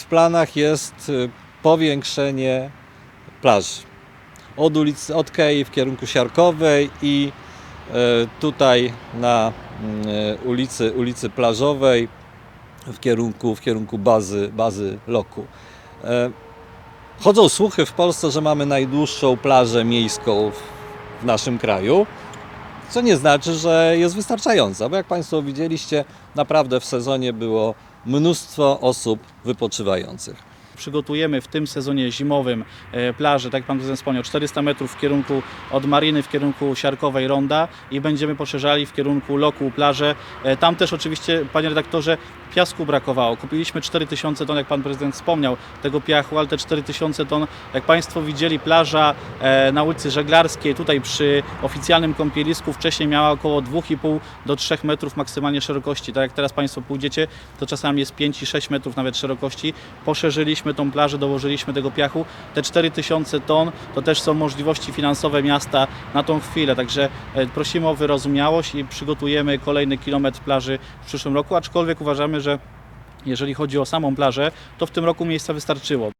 w planach jest y, powiększenie plaży. Od, ulicy, od Kei w kierunku Siarkowej i e, tutaj na e, ulicy, ulicy Plażowej w kierunku, w kierunku bazy, bazy Loku. Chodzą słuchy w Polsce, że mamy najdłuższą plażę miejską w naszym kraju, co nie znaczy, że jest wystarczająca, bo jak Państwo widzieliście, naprawdę w sezonie było mnóstwo osób wypoczywających. Przygotujemy w tym sezonie zimowym e, plażę, tak jak Pan Prezydent wspomniał, 400 metrów w kierunku od Mariny, w kierunku Siarkowej Ronda i będziemy poszerzali w kierunku Loku plażę. E, Tam też oczywiście, Panie Redaktorze, piasku brakowało. Kupiliśmy 4000 ton, jak Pan Prezydent wspomniał, tego piachu, ale te 4000 ton, jak Państwo widzieli, plaża e, na ulicy Żeglarskiej, tutaj przy oficjalnym kąpielisku wcześniej miała około 2,5 do 3 metrów maksymalnie szerokości. Tak jak teraz Państwo pójdziecie, to czasami jest 5 i 6 metrów nawet szerokości. Poszerzyliśmy tą plażę, dołożyliśmy tego piachu. Te 4000 ton to też są możliwości finansowe miasta na tą chwilę, także e, prosimy o wyrozumiałość i przygotujemy kolejny kilometr plaży w przyszłym roku, aczkolwiek uważamy, że jeżeli chodzi o samą plażę, to w tym roku miejsca wystarczyło.